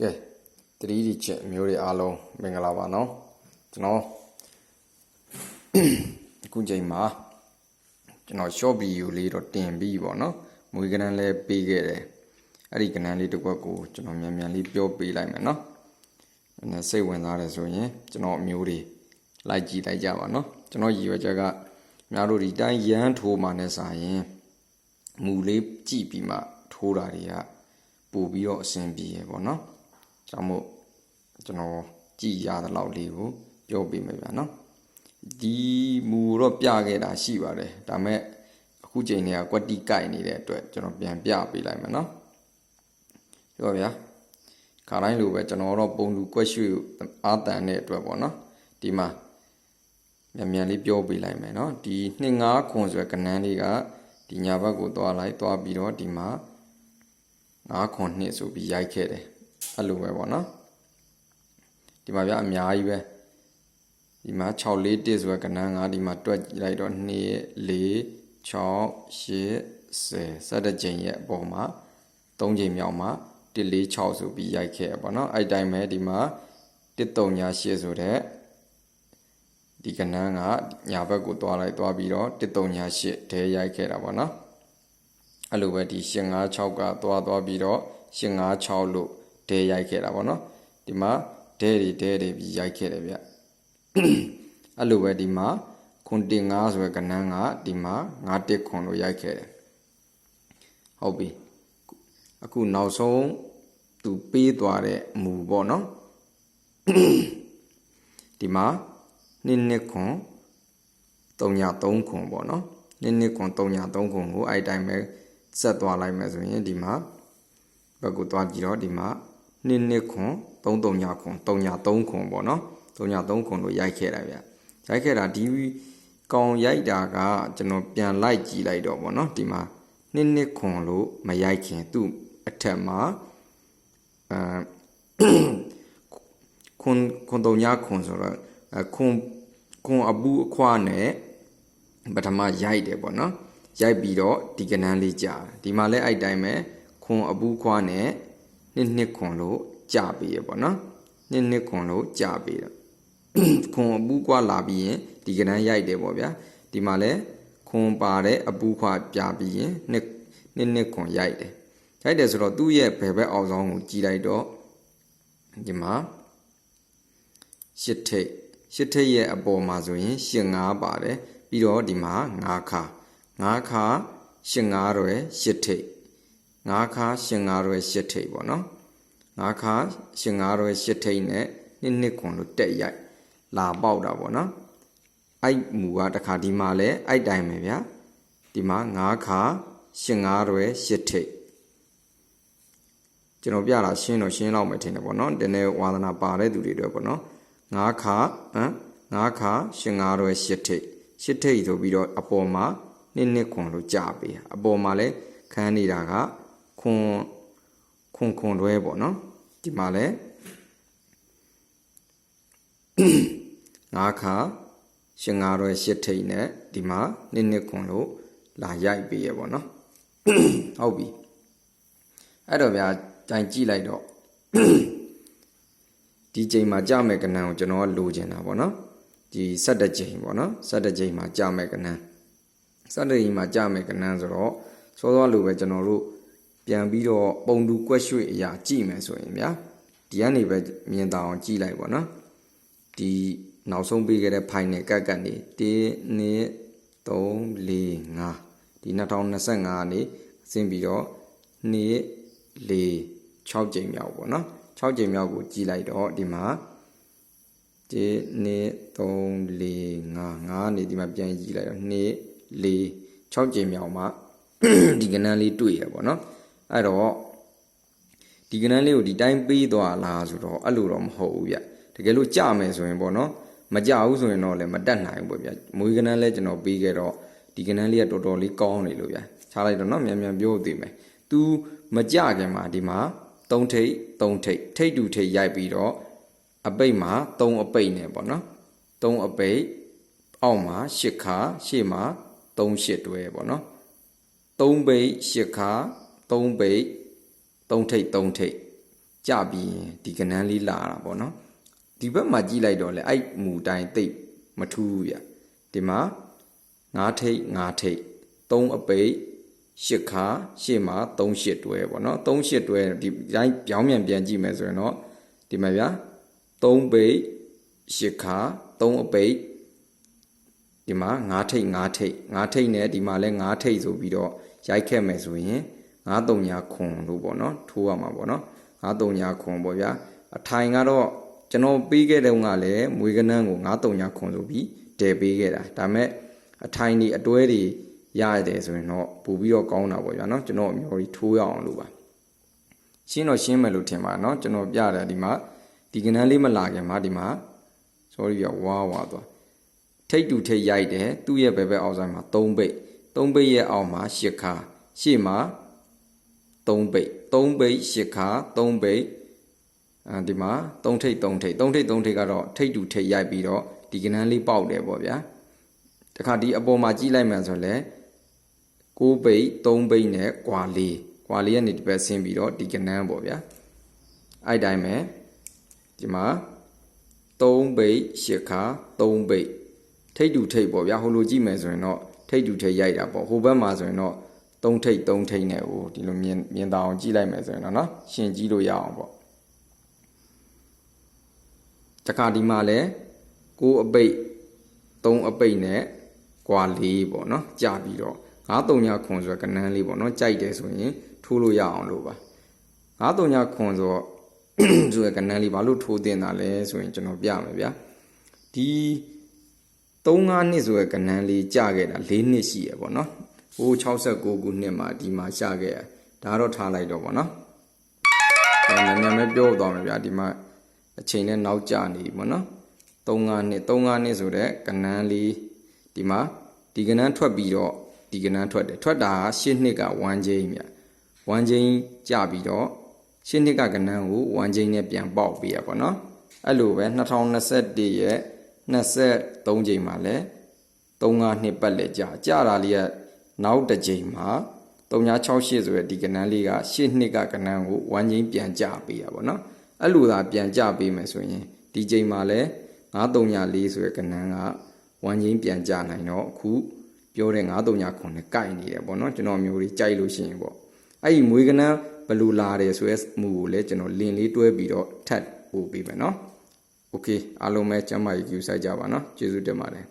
ကဲ 3D ချက်မျိုးတွေအားလုံးမင်္ဂလာပါနော်ကျွန်တော်အခုချိန်မှာကျွန်တော် short video လေးတော့တင်ပြီးပေါ့နော်မွေးကနန်းလေးပေးခဲ့တယ်အဲ့ဒီကနန်းလေးတစ်ခွက်ကိုကျွန်တော်မြန်မြန်လေးပြောပေးလိုက်မယ်နော်နည်းစိတ်ဝင်စားတယ်ဆိုရင်ကျွန်တော်အမျိုးတွေလိုက်ကြည့်လိုက်ကြပါနော်ကျွန်တော်ရည်ရွယ်ချက်ကများတို့ဒီတိုင်းရမ်းထိုးမှနဲ့စာရင်မူလေးကြည့်ပြီးမှထိုးတာတွေကပို့ပြီးတော့အဆင်ပြေရပေါ့နော် ကြောင့်မို့ကျွန်တော်ကြည်ရတဲ့လောက်လေးကိုပြောပေးမယ်ဗျာနော်ဒီမူတော့ပြခဲ့တာရှိပါတယ်ဒါမဲ့အခုချိန်နေကကွက်တီကိုက်နေတဲ့အတွက်ကျွန်တော်ပြန်ပြပေးလိုက်မယ်နော်ပြောဗျာခါတိုင်းလိုပဲကျွန်တော်တော့ပုံလူကွက်ရွှေအာတန်တဲ့အတွက်ပေါ့နော်ဒီမှာမြန်မြန်လေးပြောပေးလိုက်မယ်နော်ဒီ2-5ခွန်ဆိုတဲ့ကဏ္ဍလေးကဒီညာဘက်ကိုသွားလိုက်သွားပြီးတော့ဒီမှာ9ခွန်2ဆိုပြီးရိုက်ခဲ့တယ် အဲ့လိုပဲပေါ့နော်ဒီမှာဗျအများကြီးပဲဒီမှာ6 4 1ဆိုတဲ့ကဏ္ဍငါဒီမှာတွက်ကြည့်လိုက်တော့2 4 6 8 10စတဲ့ချိန်ရဲ့အပေါ်မှာ3ချိန်မြောက်မှာ1 4 6ဆိုပြီးရိုက်ခဲ့ရပေါ့နော်အဲ့တိုင်းပဲဒီမှာ1 3ညာ8ဆိုတဲ့ဒီကဏ္ဍကညာဘက်ကိုသွားလိုက်သွားပြီးတော့1 3ညာ8တဲရိုက်ခဲ့တာပေါ့နော်အဲ့လိုပဲဒီ8 5 6ကသွားသွားပြီးတော့8 5 6လို့ ဒဲရိုက်ခဲ့တာပေါ့နော်ဒီမှာဒဲတွေဒဲတွေပြီးရိုက်ခဲ့တယ်ဗျအဲ့လိုပဲဒီမှာခွန်တင်9ဆိုရယ်ကဏ္ဍကဒီမှာ9တက်ခွန်လို့ရိုက်ခဲ့တယ်ဟုတ်ပြီအခုနောက်ဆုံးသူပေးသွားတဲ့မူပေါ့နော်ဒီမှာနှစ်နှစ်ခွန်3ည3ခွန်ပေါ့နော်နှစ်နှစ်ခွန်3ည3ခွန်ကိုအဲ့တိုင်းပဲဆက်သွားလိုက်မယ်ဆိုရင်ဒီမှာဘက်ကိုသွားကြည့်တော့ဒီမှာ နှစ်နှစ်ခွန်33ညခွန်3ည3ခွန်ပေါ့နော်3ည3ခွန်လို့ရိုက်ခဲ့တာဗျရိုက်ခဲ့တာဒီကောင်ရိုက်တာကကျွန်တော်ပြန်လိုက်ကြည့်လိုက်တော့ပေါ့နော်ဒီမှာနှစ်နှစ်ခွန်လို့မရိုက်ခင်သူ့အထက်မှာအဲခွန်ခွန်3ညခွန်ဆိုတော့ခွန်ခွန်အပူအခွားနဲ့ပထမရိုက်တယ်ပေါ့နော်ရိုက်ပြီးတော့ဒီကနန်းလေးကြာဒီမှာလည်းအဲ့တိုင်းပဲခွန်အပူခွားနဲ့ နှစ်နှစ်ခွန်လို့ကြာပေးရပေါ့နော်နှစ်နှစ်ခွန်လို့ကြာပေးတော့ခွန်အပူခွားလာပြီးရင်ဒီကနန်းရိုက်တယ်ပေါ့ဗျာဒီမှာလည်းခွန်ပါတဲ့အပူခွားပြပြီးရင်နှစ်နှစ်နှစ်ခွန်ရိုက်တယ်ရိုက်တယ်ဆိုတော့သူ့ရဲ့ဘယ်ဘက်အောင်ဆောင်ကိုကြည်လိုက်တော့ဒီမှာရှစ်ထိတ်ရှစ်ထိတ်ရဲ့အပေါ်မှာဆိုရင်ရှစ်ငါးပါတယ်ပြီးတော့ဒီမှာငါးခါငါးခါရှစ်ငါးရွယ်ရှစ်ထိတ် ငါးခါရှစ်ငါးရွယ်ရှစ်ထိတ်ပေါ့နော်ငါးခါရှစ်ငါးရွယ်ရှစ်ထိတ်နဲ့နှစ်နှစ်ခွန်လို့တက်ရိုက်လာပေါက်တာပေါ့နော်အဲ့မူကတခါဒီမှာလဲအဲ့တိုင်းပဲဗျာဒီမှာငါးခါရှစ်ငါးရွယ်ရှစ်ထိတ်ကျွန်တော်ပြတာရှင်းတော့ရှင်းလောက်မယ်ထင်တယ်ပေါ့နော်တင်းနေဝါသနာပါတဲ့သူတွေတော့ပေါ့နော်ငါးခါဟမ်ငါးခါရှစ်ငါးရွယ်ရှစ်ထိတ်ရှစ်ထိတ်ဆိုပြီးတော့အပေါ်မှာနှစ်နှစ်ခွန်လို့ကြာပေးအပေါ်မှာလဲခန်းနေတာက ခွန်ခွန်ခွန်တွဲပေါ့နော်ဒီမှာလဲငါးခါရှင်ငါရွယ်ရှစ်ထိတ်နဲ့ဒီမှာနှစ်နှစ်ခွန်လို့လာရိုက်ပေးရပေါ့နော်ဟုတ်ပြီအဲ့တော့ဗျာကြိုင်ကြည့်လိုက်တော့ဒီချိန်မှာကြာမဲ့ကဏ္ဍကိုကျွန်တော်ကလိုချင်တာပေါ့နော်ဒီ17ချိန်ပေါ့နော်17ချိန်မှာကြာမဲ့ကဏ္ဍ17ချိန်မှာကြာမဲ့ကဏ္ဍဆိုတော့စောစောလိုပဲကျွန်တော်တို့ ပြန်ပြီးတော့ပုံတူကွက်ရွှေ့အရာကြည့်မယ်ဆိုရင်ဗျာဒီကနေပဲမြင်တာအောင်ကြည့်လိုက်ပေါ့နော်ဒီနောက်ဆုံးပေးခဲ့တဲ့ final ကတ်ကတ်နေ1 2 3 4 5ဒီ2025ကနေဆင်းပြီးတော့2 4 6ကြိမ်မြောက်ပေါ့နော်6ကြိမ်မြောက်ကိုကြည့်လိုက်တော့ဒီမှာ1 2 3 4 5 5နေဒီမှာပြန်ကြည့်လိုက်တော့2 4 6ကြိမ်မြောက်မှာဒီကဏ္ဍလေးတွေ့ရပေါ့နော် အဲ့တော့ဒီကဏ္ဍလေးကိုဒီတိုင်းပေးသွားလားဆိုတော့အဲ့လိုတော့မဟုတ်ဘူးဗျတကယ်လို့ကြမယ်ဆိုရင်ပေါ့နော်မကြဘူးဆိုရင်တော့လည်းမတက်နိုင်ဘူးပေါ့ဗျမွေးကဏ္ဍလဲကျွန်တော်ပေးခဲ့တော့ဒီကဏ္ဍလေးကတော်တော်လေးကောင်းနေလို့ဗျချားလိုက်တော့နော်မြန်မြန်ပြောသေးမယ် तू မကြခင်မှာဒီမှာ3ထိတ်3ထိတ်ထိတ်တူထိတ်ရိုက်ပြီးတော့အပိတ်မှာ3အပိတ်နဲ့ပေါ့နော်3အပိတ်အောက်မှာ8ခါရှေ့မှာ3 8တွဲပေါ့နော်3ပိတ်8ခါ 3ပိတ်3ထိတ်3ထိတ်ကြပြီးရင်ဒီကနန်းလေးလာတာပေါ့နော်ဒီဘက်မှာကြည့်လိုက်တော့လေအဲ့မူတိုင်းတိတ်မထူးဘူးဗျဒီမှာငါးထိတ်ငါးထိတ်သုံးအပိတ်ရှစ်ခါရှစ်မှာသုံးရှစ်တွဲပေါ့နော်သုံးရှစ်တွဲဒီတိုင်းပြောင်းပြန်ပြန်ကြည့်မယ်ဆိုရင်တော့ဒီမှာဗျာသုံးပိတ်ရှစ်ခါသုံးအပိတ်ဒီမှာငါးထိတ်ငါးထိတ်ငါးထိတ်နဲ့ဒီမှာလဲငါးထိတ်ဆိုပြီးတော့ရိုက်ခဲ့မယ်ဆိုရင် ငါးတုံညာခွန်လို့ပေါ့နော်ထိုးရမှာပေါ့နော်ငါးတုံညာခွန်ပေါ့ဗျာအထိုင်ကတော့ကျွန်တော်ပေးခဲ့တဲ့ကလည်းမွေကနန်းကိုငါးတုံညာခွန်ဆိုပြီးတည်ပေးခဲ့တာဒါမဲ့အထိုင်ဒီအတွဲတွေရရတယ်ဆိုရင်တော့ပို့ပြီးတော့ကောင်းတာပေါ့ဗျာနော်ကျွန်တော်အမျိုးကြီးထိုးရအောင်လို့ပါရှင်းတော့ရှင်းမယ်လို့ထင်ပါနော်ကျွန်တော်ပြတယ်ဒီမှာဒီကနန်းလေးမလာခင်မှာဒီမှာ sorry ရဝါဝါသွားထိတ်တူထိတ်ရိုက်တယ်သူ့ရဲ့ဘယ်ဘက်အောက်ဆိုင်မှာ3ပိတ်3ပိတ်ရဲ့အောက်မှာ10ခါရှေ့မှာ 3ပိတ်3ပိတ်10ခါ3ပိတ်အဲဒီမှာ3ထိတ်3ထိတ်3ထိတ်3ထိတ်ကတော့ထိတ်တူထိတ်ရိုက်ပြီးတော့ဒီကနန်းလေးပေါက်တယ်ပေါ့ဗျာတခါဒီအပေါ်မှာကြည့်လိုက်မှဆိုလဲ6ပိတ်3ပိတ်နဲ့ကွာလေးကွာလေးကနေဒီဘက်ဆင်းပြီးတော့ဒီကနန်းပေါ့ဗျာအဲ့တိုင်းပဲဒီမှာ3ပိတ်10ခါ3ပိတ်ထိတ်တူထိတ်ပေါ့ဗျာဟိုလိုကြည့်မယ်ဆိုရင်တော့ထိတ်တူထိတ်ရိုက်တာပေါ့ဟိုဘက်မှာဆိုရင်တော့ သုံးထိတ်သုံးထိတ်နဲ့ဟိုဒီလိုမြင်မြင်တာအောင်ကြည့်လိုက်မယ်ဆိုရင်တော့เนาะရှင်ကြည့်လို့ရအောင်ပေါ့တခါဒီမှာလဲကိုအပိတ်သုံးအပိတ်နဲ့ကွာလေးပေါ့เนาะကြာပြီးတော့9 3ညခွန်ဆိုကနန်းလေးပေါ့เนาะကြိုက်တယ်ဆိုရင်ထိုးလို့ရအောင်လို့ပါ9 3ညခွန်ဆိုဆိုကနန်းလေးဘာလို့ထိုးတင်တာလဲဆိုရင်ကျွန်တော်ပြမယ်ဗျာဒီ3-5နှစ်ဆိုရယ်ကနန်းလေးကြာခဲ့တာ4နှစ်ရှိရပေါ့နော် ဟို69ခုနှစ်မှာဒီမှာကြာခဲ့ရဒါတော့ထားလိုက်တော့ပေါ့နော်အဲနည်းနည်းပဲပြောသွားမယ်ဗျာဒီမှာအချိန်နဲ့နောက်ကျနေပြီပေါ့နော်3-5နှစ်3-5နှစ်ဆိုတဲ့ကနန်းလေးဒီမှာဒီကနန်းထွက်ပြီးတော့ဒီကနန်းထွက်တယ်ထွက်တာ10နှစ်က1ချိန်ဗျ1ချိန်ကြာပြီးတော့10နှစ်ကကနန်းကို1ချိန်နဲ့ပြန်ပေါက်ပေးရပေါ့နော်အဲ့လိုပဲ2021ရဲ့23ချိန်မှာလဲ35နှစ်ပတ်လဲကြာကြာတာလေးက နောက်တစ်ချိန်မှာ3968ဆိုတဲ့ဒီကနန်းလေးက8နှစ်ကကနန်းကို1ချိန်ပြန်ကြာပေးရပါတော့အဲ့လိုသာပြန်ကြာပေးမယ်ဆိုရင်ဒီချိန်မှာလဲ934ဆိုတဲ့ကနန်းက1ချိန်ပြန်ကြာနိုင်တော့အခုပြောတဲ့939ခုနဲ့ကိုက်နေတယ်ပေါ့နော်ကျွန်တော်မျိုးလေးကြိုက်လို့ရှိရင်ပေါ့အဲ့ဒီမွေးကနန်းဘယ်လိုလာတယ်ဆိုရဲမူကိုလည်းကျွန်တော်လင်လေးတွဲပြီးတော့ထပ်ပို့ပေးမယ်နော်โอเคအားလုံးပဲကျမ်းမာရေးကြည့်ဆိုင်ကြပါနော်ကျေးဇူးတင်ပါတယ်